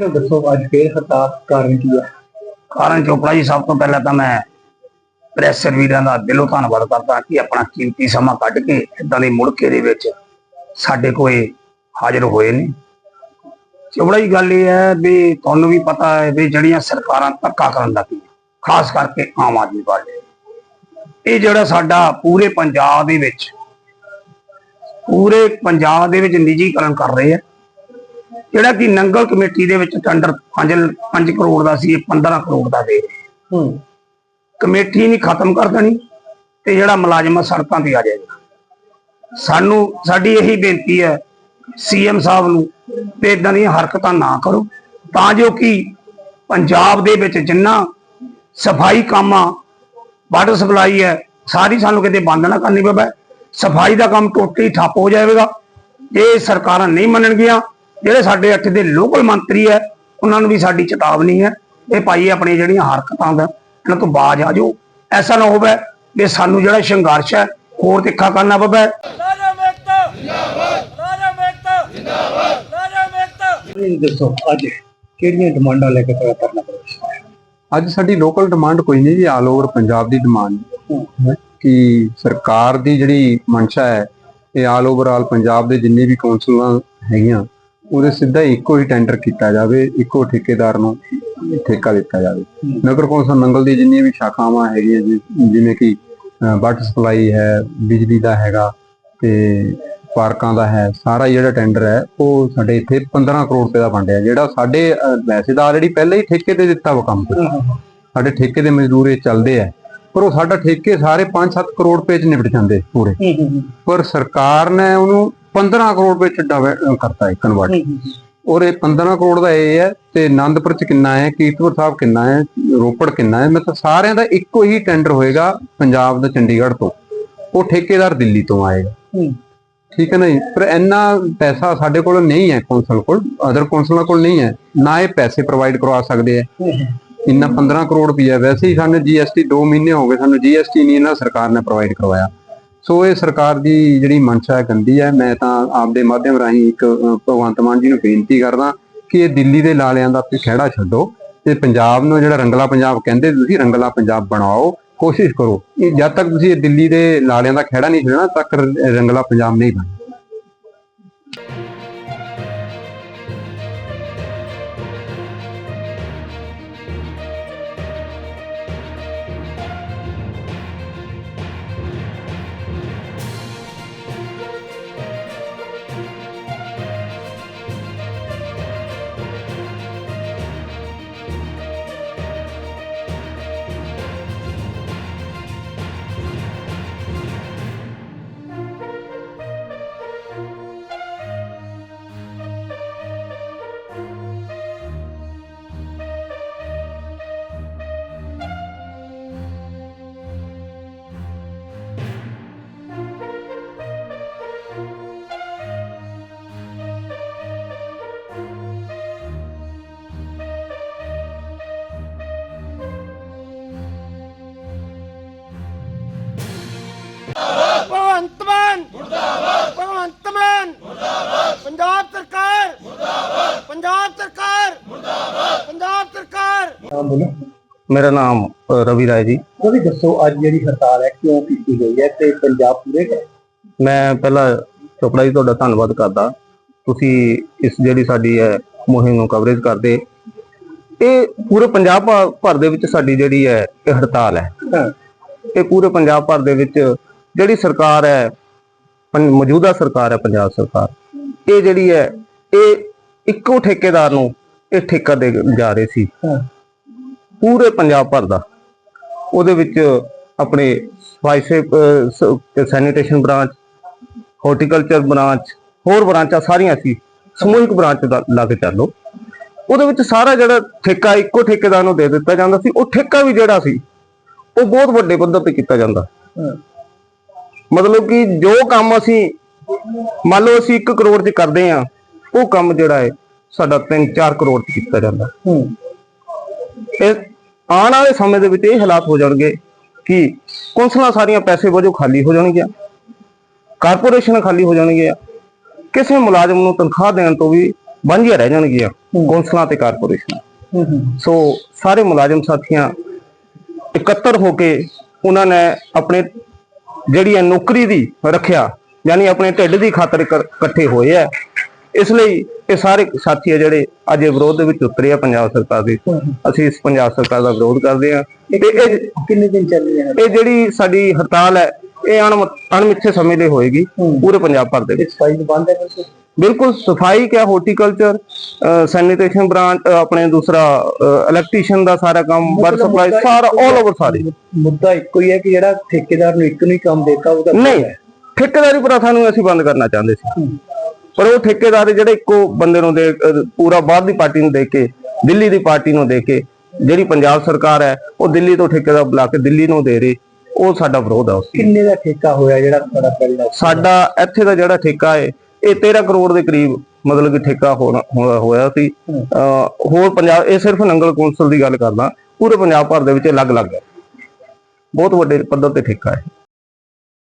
ਇਹ ਦੱਸੋ ਅੱਜ ਫੇਰ ਹੜਤਾਲ ਕਾਰਨ ਕੀ ਹੈ ਕਾਰਨ ਚੋਪੜਾ ਜੀ, ਸਭ ਤੋਂ ਪਹਿਲਾਂ ਤਾਂ ਮੈਂ ਪ੍ਰੈਸ ਵੀਰਾਂ ਦਾ ਦਿਲੋਂ ਧੰਨਵਾਦ ਕਰਦਾ ਕਿ ਆਪਣਾ ਕੀਮਤੀ ਸਮਾਂ ਕੱਢ ਕੇ ਇਦਾਂ ਦੇ ਮੁੜਕੇ ਦੇ ਵਿੱਚ ਸਾਡੇ ਕੋਲੇ ਹਾਜ਼ਰ ਹੋਏ ਨੇ। ਚੋਪੜਾ ਜੀ, ਗੱਲ ਇਹ ਹੈ ਵੀ ਤੁਹਾਨੂੰ ਵੀ ਪਤਾ ਹੈ ਵੀ ਜਿਹੜੀਆਂ ਸਰਕਾਰਾਂ ਧੱਕਾ ਕਰਨ ਲੱਗੀ ਖਾਸ ਕਰਕੇ ਆਮ ਆਦਮੀ ਪਾਰਟੀ। ਇਹ ਜਿਹੜਾ ਸਾਡਾ ਪੂਰੇ ਪੰਜਾਬ ਦੇ ਵਿੱਚ, ਪੂਰੇ ਪੰਜਾਬ ਦੇ ਵਿੱਚ ਨਿੱਜੀਕਰਨ ਕਰ ਰਹੇ ਆ ਜਿਹੜਾ ਕਿ ਨੰਗਲ ਕਮੇਟੀ ਦੇ ਵਿੱਚ ਟੈਂਡਰ 5 5 ਕਰੋੜ ਦਾ ਸੀ ਇਹ 15 ਕਰੋੜ ਦਾ ਦੇ ਰਹੇ। ਹੂੰ। ਕਮੇਟੀ ਨਹੀਂ ਖਤਮ ਕਰ ਦੇਣੀ ਤੇ ਜਿਹੜਾ ਮੁਲਾਜ਼ਮ ਸੜਕਾਂ ਤੇ ਆ ਜਾਏਗਾ। ਸਾਨੂੰ ਸਾਡੀ ਇਹੀ ਬੇਨਤੀ ਹੈ ਸੀਐਮ ਸਾਹਿਬ ਨੂੰ ਤੇ ਇਦਾਂ ਦੀਆਂ ਹਰਕਤਾਂ ਨਾ ਕਰੋ ਤਾਂ ਜੋ ਕਿ ਪੰਜਾਬ ਦੇ ਵਿੱਚ ਜਿੰਨਾ ਸਫ਼ਾਈ ਕੰਮ ਆ ਵਾਟਰ ਸਪਲਾਈ ਹੈ ਸਾਰੀ ਸਾਨੂੰ ਕਿਤੇ ਬੰਦ ਨਾ ਕਰਨੀ ਪਵੇ। ਸਫ਼ਾਈ ਦਾ ਕੰਮ ਟੋਟਲੀ ਠੱਪ ਹੋ ਜਾਵੇਗਾ। ਜੇ ਸਰਕਾਰਾਂ ਨਹੀਂ ਮੰਨਣਗੀਆਂ ਜਿਹੜੇ ਸਾਡੇ ਇੱਥੇ ਦੇ ਲੋਕਲ ਮੰਤਰੀ ਹੈ ਉਹਨਾਂ ਨੂੰ ਵੀ ਸਾਡੀ ਚੇਤਾਵਨੀ ਹੈ ਇਹ ਭਾਈ ਆਪਣੀ ਜਿਹੜੀਆਂ ਹਰਕਤਾਂ ਦਾ ਇਹਨਾਂ ਤੋਂ ਬਾਜ ਆ ਜਾਓ। ਐਸਾ ਨਾ ਹੋਵੇ ਵੀ ਸਾਨੂੰ ਜਿਹੜਾ ਸੰਘਰਸ਼ ਹੈ ਹੋਰ ਤਿੱਖਾ ਕਰਨਾ ਪਵੇ। ਦੱਸੋ ਅੱਜ ਕਿਹੜੀਆਂ ਡਿਮਾਂਡਾਂ ਲੈ ਕੇ ਸਾਡੀ ਲੋਕਲ ਡਿਮਾਂਡ ਕੋਈ ਨਹੀਂ ਜੀ ਆਲ ਓਵਰ ਪੰਜਾਬ ਦੀ ਡਿਮਾਂਡ ਹੈ। ਕਿ ਸਰਕਾਰ ਦੀ ਜਿਹੜੀ ਮਨਸ਼ਾ ਹੈ ਇਹ ਆਲ ਓਵਰ ਆਲ ਪੰਜਾਬ ਦੇ ਜਿੰਨੇ ਵੀ ਕੌਂਸਲਾਂ ਹੈਗੀਆਂ ਉਹਦੇ ਸਿੱਧਾ ਇੱਕੋ ਹੀ ਟੈਂਡਰ ਕੀਤਾ ਜਾਵੇ ਇੱਕੋ ਠੇਕੇਦਾਰ ਨੂੰ ਠੇਕਾ ਦਿੱਤਾ ਜਾਵੇ। ਨਗਰ ਕੌਂਸਲ ਨੰਗਲ ਦੀ ਜਿੰਨੀਆਂ ਵੀ ਸ਼ਾਖਾਵਾਂ ਹੈਗੀਆਂ ਜਿਵੇਂ ਕਿ ਵਾਟਰ ਸਪਲਾਈ ਹੈ ਬਿਜਲੀ ਦਾ ਹੈਗਾ ਤੇ ਪਾਰਕਾਂ ਦਾ ਹੈ ਸਾਰਾ ਜਿਹੜਾ ਟੈਂਡਰ ਹੈ ਉਹ ਸਾਡੇ ਇੱਥੇ 15 ਕਰੋੜ ਰੁਪਏ ਦਾ ਵੰਡਿਆ ਜਿਹੜਾ ਸਾਡੇ ਵੈਸੇ ਤਾਂ ਆਲਰੇਡੀ ਪਹਿਲਾਂ ਹੀ ਠੇਕੇ ਤੇ ਦਿੱਤਾ ਵਾ ਕੰਮ। ਸਾਡੇ ਠੇਕੇ ਦੇ ਮਜ਼ਦੂਰ ਇਹ ਚੱਲਦੇ ਆ ਪਰ ਉਹ ਸਾਡਾ ਠੇਕੇ ਸਾਰੇ 5-7 ਕਰੋੜ ਰੁਪਏ ਚ ਨਿਪਟ ਜਾਂਦੇ ਪੂਰੇ। ਪਰ ਸਰਕਾਰ ਨੇ ਉਹਨੂੰ 15 ਕਰੋੜ ਰੁਪਏ ਚ ਡਿਵੈ- ਕਰਤਾ ਹੈ ਕਨਵਰਟ ਔਰ ਇਹ 15 ਕਰੋੜ ਦਾ ਇਹ ਹੈ ਤੇ ਆਨੰਦਪੁਰ ਚ ਕਿੰਨਾ ਹੈ ਕੀਰਤਪੁਰ ਸਾਹਿਬ ਕਿੰਨਾ ਹੈ ਰੋਪੜ ਕਿੰਨਾ ਹੈ ਮਤਲਬ ਸਾਰਿਆਂ ਦਾ ਇੱਕੋ ਹੀ ਟੈਂਡਰ ਹੋਏਗਾ ਪੰਜਾਬ ਦਾ ਚੰਡੀਗੜ੍ਹ ਤੋਂ। ਉਹ ਠੇਕੇਦਾਰ ਦਿੱਲੀ ਤੋਂ ਆਏਗਾ। ਠੀਕ ਹੈ ਨਾ ਜੀ? ਪਰ ਇੰਨਾ ਪੈਸਾ ਸਾਡੇ ਕੋਲ ਨਹੀਂ ਹੈ ਕੌਂਸਲ ਕੋਲ ਅਦਰ ਕੌਂਸਲਾਂ ਕੋਲ ਨਹੀਂ ਹੈ। ਨਾ ਇਹ ਪੈਸੇ ਪ੍ਰੋਵਾਈਡ ਕਰਵਾ ਸਕਦੇ ਆ ਇੰਨਾ 15 ਕਰੋੜ ਰੁਪਈਆ ਵੈਸੇ ਹੀ ਸਾਨੂੰ ਜੀਐਸਟੀ 2 ਮਹੀਨੇ ਹੋ ਗਏ ਸਾਨੂੰ ਜੀਐਸਟੀ ਨਹੀਂ ਇਹਨਾਂ ਸਰਕਾਰ ਨੇ ਪ੍ਰੋਵਾਈਡ ਕਰਵਾਇਆ। ਸੋ ਇਹ ਸਰਕਾਰ ਦੀ ਜਿਹੜੀ ਮਨਸ਼ਾ ਹੈ, ਗੰਦੀ ਹੈ। ਮੈਂ ਤਾਂ ਆਪਦੇ ਮਾਧਿਅਮ ਰਾਹੀਂ ਇੱਕ ਭਗਵੰਤ ਮਾਨ ਜੀ ਨੂੰ ਬੇਨਤੀ ਕਰਦਾ ਕਿ ਇਹ ਦਿੱਲੀ ਦੇ ਲਾਲਿਆਂ ਦਾ ਤੁਸੀਂ ਖਹਿੜਾ ਛੱਡੋ ਤੇ ਪੰਜਾਬ ਨੂੰ ਜਿਹੜਾ ਰੰਗਲਾ ਪੰਜਾਬ ਕਹਿੰਦੇ ਤੁਸੀਂ, ਰੰਗਲਾ ਪੰਜਾਬ ਬਣਾਓ, ਕੋਸ਼ਿਸ਼ ਕਰੋ। ਜਦ ਤੱਕ ਤੁਸੀਂ ਇਹ ਦਿੱਲੀ ਦੇ ਲਾਲਿਆਂ ਦਾ ਖਹਿੜਾ ਨਹੀਂ ਛੱਡਣਾ, ਤੱਕ ਰੰਗਲਾ ਪੰਜਾਬ ਨਹੀਂ ਬਣਨਾ ਮਾਨ ਮੁਰਦਾਬਾਦ। ਭਗਵੰਤ ਮਾਨ। ਮੁਰਦਾਬਾਦ ਪੰਜਾਬ ਸਰਕਾਰ। ਮੁਰਦਾਬਾਦ ਪੰਜਾਬ ਸਰਕਾਰ। ਮੁਰਦਾਬਾਦ ਪੰਜਾਬ ਸਰਕਾਰ। ਨਾਮ ਬੋਲੋ ਮੇਰਾ ਨਾਮ ਰਵੀ ਰਾਏ ਜੀ। ਵੀ ਦੱਸੋ ਅੱਜ ਜਿਹੜੀ ਹੜਤਾਲ ਹੈ ਕਿਉਂ ਕੀਤੀ ਗਈ ਹੈ ਤੇ ਪੰਜਾਬ ਪੂਰੇ ਮੈਂ ਪਹਿਲਾਂ ਚੋਪੜਾ ਜੀ ਤੁਹਾਡਾ ਧੰਨਵਾਦ ਕਰਦਾ। ਤੁਸੀਂ ਇਸ ਜਿਹੜੀ ਸਾਡੀ ਹੈ ਮੁਹਿੰਮ ਨੂੰ ਕਵਰੇਜ ਕਰਦੇ। ਇਹ ਪੂਰੇ ਪੰਜਾਬ ਭਰ ਦੇ ਵਿੱਚ ਸਾਡੀ ਜਿਹੜੀ ਹੈ ਇਹ ਹੜਤਾਲ ਹੈ। ਇਹ ਪੂਰੇ ਪੰਜਾਬ ਭਰ ਦੇ ਵਿੱਚ ਜਿਹੜੀ ਸਰਕਾਰ ਹੈ ਮੌਜੂਦਾ ਸਰਕਾਰ ਹੈ ਪੰਜਾਬ ਸਰਕਾਰ। ਇਹ ਜਿਹੜੀ ਹੈ ਇਹ ਇੱਕੋ ਠੇਕੇਦਾਰ ਨੂੰ ਇਹ ਠੇਕਾ ਦੇ ਜਾ ਰਹੇ ਸੀ। ਪੂਰੇ ਪੰਜਾਬ ਭਰ ਦਾ। ਉਹਦੇ ਵਿੱਚ ਆਪਣੇ ਸਫ਼ਾਈ ਸੈਨੀਟੇਸ਼ਨ ਬ੍ਰਾਂਚ ਹਾਰਟੀਕਲਚਰ ਬ੍ਰਾਂਚ ਹੋਰ ਬ੍ਰਾਂਚਾਂ ਸਾਰੀਆਂ ਸੀ। ਸਮੂਹਿਕ ਬ੍ਰਾਂਚ ਦਾ ਲਾ ਕੇ ਚੱਲੋ। ਉਹਦੇ ਵਿੱਚ ਸਾਰਾ ਜਿਹੜਾ ਠੇਕਾ ਇੱਕੋ ਠੇਕੇਦਾਰ ਨੂੰ ਦੇ ਦਿੱਤਾ ਜਾਂਦਾ ਸੀ। ਉਹ ਠੇਕਾ ਵੀ ਜਿਹੜਾ ਸੀ ਉਹ ਬਹੁਤ ਵੱਡੇ ਪੱਧਰ ਤੇ ਕੀਤਾ ਜਾਂਦਾ। ਮਤਲਬ ਕਿ ਜੋ ਕੰਮ ਅਸੀਂ ਮੰਨ ਲਓ ਅਸੀਂ 1 ਕਰੋੜ ਚ ਕਰਦੇ ਆ ਉਹ ਕੰਮ ਜਿਹੜਾ ਹੈ ਸਾਡਾ 3-4 ਕਰੋੜ ਚ ਕੀਤਾ ਜਾਂਦਾ। ਹੂੰ ਇਹ ਆਉਣ ਵਾਲੇ ਸਮੇਂ ਦੇ ਵਿੱਚ ਇਹ ਹਾਲਾਤ ਹੋ ਜਾਣਗੇ ਕਿ ਕੌਂਸਲਾਂ ਸਾਰੀਆਂ ਪੈਸੇ ਵਜੋਂ ਖਾਲੀ ਹੋ ਜਾਣਗੀਆਂ ਕਾਰਪੋਰੇਸ਼ਨ ਖਾਲੀ ਹੋ ਜਾਣਗੀਆਂ ਕਿਸੇ ਮੁਲਾਜ਼ਮ ਨੂੰ ਤਨਖਾਹ ਦੇਣ ਤੋਂ ਵੀ ਵਾਂਝੀਆਂ ਰਹਿ ਜਾਣਗੀਆਂ ਕੌਂਸਲਾਂ ਤੇ ਕਾਰਪੋਰੇਸ਼ਨਾਂ। ਸੋ ਸਾਰੇ ਮੁਲਾਜ਼ਮ ਸਾਥੀਆਂ ਇਕੱਤਰ ਹੋ ਕੇ ਉਹਨਾਂ ਨੇ ਆਪਣੇ ਜਿਹੜੀ ਹੈ ਨੌਕਰੀ ਦੀ ਰੱਖਿਆ ਯਾਨੀ ਆਪਣੇ ਢਿੱਡ ਦੀ ਖਾਤਰ ਇਕ- ਇਕੱਠੇ ਹੋਏ ਆ ਇਸ ਲਈ ਇਹ ਸਾਰੇ ਸਾਥੀ ਆ ਜਿਹੜੇ ਅੱਜ ਵਿਰੋਧ ਦੇ ਵਿੱਚ ਉਤਰੇ ਆ ਪੰਜਾਬ ਸਰਕਾਰ ਦੇ। ਅਸੀਂ ਇਸ ਪੰਜਾਬ ਸਰਕਾਰ ਦਾ ਵਿਰੋਧ ਕਰਦੇ ਆ। ਤੇ ਇਹ ਕਿੰਨੇ ਦਿਨ ਚੱਲਣੀ ਹੈ ਇਹ ਜਿਹੜੀ ਸਾਡੀ ਹੜਤਾਲ ਹੈ ਇਹ ਅਣਮ- ਅਣਮਿੱਥੇ ਸਮੇਂ ਲਈ ਹੋਏਗੀ ਪੂਰੇ ਪੰਜਾਬ ਭਰ ਦੇ ਵਿੱਚ। ਸਫ਼ਾਈ ਬੰਦ ਹੈ ਬਿਲਕੁਲ ਸਫ਼ਾਈ ਕਿਆ ਹਾਰਟੀਕਲਚਰ ਸੈਨੀਟੇਸ਼ਨ ਬ੍ਰਾਂਚ ਆਪਣੇ ਦੂਸਰਾ ਇਲੈਕਟ੍ਰੀਸ਼ੀਅਨ ਦਾ ਸਾਰਾ ਕੰਮ ਵਾਟਰ ਸਪਲਾਈ ਸਾਰਾ ਆਲ ਓਵਰ ਸਾਰੇ। ਮੁੱਦਾ ਇੱਕੋ ਹੀ ਹੈ ਕਿ ਜਿਹੜਾ ਠੇਕੇਦਾਰ ਨੂੰ ਇੱਕ ਨੂੰ ਹੀ ਕੰਮ ਦੇਤਾ ਉਹਦਾ ਨਹੀਂ ਠੇਕੇਦਾਰੀ ਪ੍ਰਥਾ ਨੂੰ ਅਸੀਂ ਬੰਦ ਕਰਨਾ ਚਾਹੁੰਦੇ ਸੀ। ਪਰ ਉਹ ਠੇਕੇਦਾਰ ਜਿਹੜੇ ਇੱਕੋ ਬੰਦੇ ਨੂੰ ਦੇ ਪੂਰਾ ਬਾਹਰ ਦੀ ਪਾਰਟੀ ਨੂੰ ਦੇ ਕੇ ਦਿੱਲੀ ਦੀ ਪਾਰਟੀ ਨੂੰ ਦੇ ਕੇ ਜਿਹੜੀ ਪੰਜਾਬ ਸਰਕਾਰ ਹੈ ਉਹ ਦਿੱਲੀ ਤੋਂ ਠੇਕੇਦਾਰ ਬੁਲਾ ਕੇ ਦਿੱਲੀ ਨੂੰ ਦੇ ਰਹੀ ਉਹ ਸਾਡਾ ਵਿਰੋਧ ਹੈ ਉਸ ਕਿੰਨੇ ਦਾ ਠੇਕਾ ਹੋਇਆ ਜਿਹੜਾ ਪਹਿਲਾ? ਸਾਡਾ ਇੱਥੇ ਦਾ ਜਿਹੜਾ ਠੇਕਾ ਹੈ ਇਹ 13 ਕਰੋੜ ਦੇ ਕਰੀਬ ਮਤਲਬ ਕਿ ਠੇਕਾ ਹੋਣਾ- ਹੋਇਆ ਸੀ। ਹੋਰ ਪੰਜਾਬ ਇਹ ਸਿਰਫ ਨੰਗਲ ਕੌਂਸਲ ਦੀ ਗੱਲ ਕਰਦਾ। ਪੂਰੇ ਪੰਜਾਬ ਭਰ ਦੇ ਵਿੱਚ ਅਲੱਗ-ਅਲੱਗ ਹੈ। ਬਹੁਤ ਵੱਡੇ ਪੱਧਰ ਤੇ ਠੇਕਾ ਹੈ।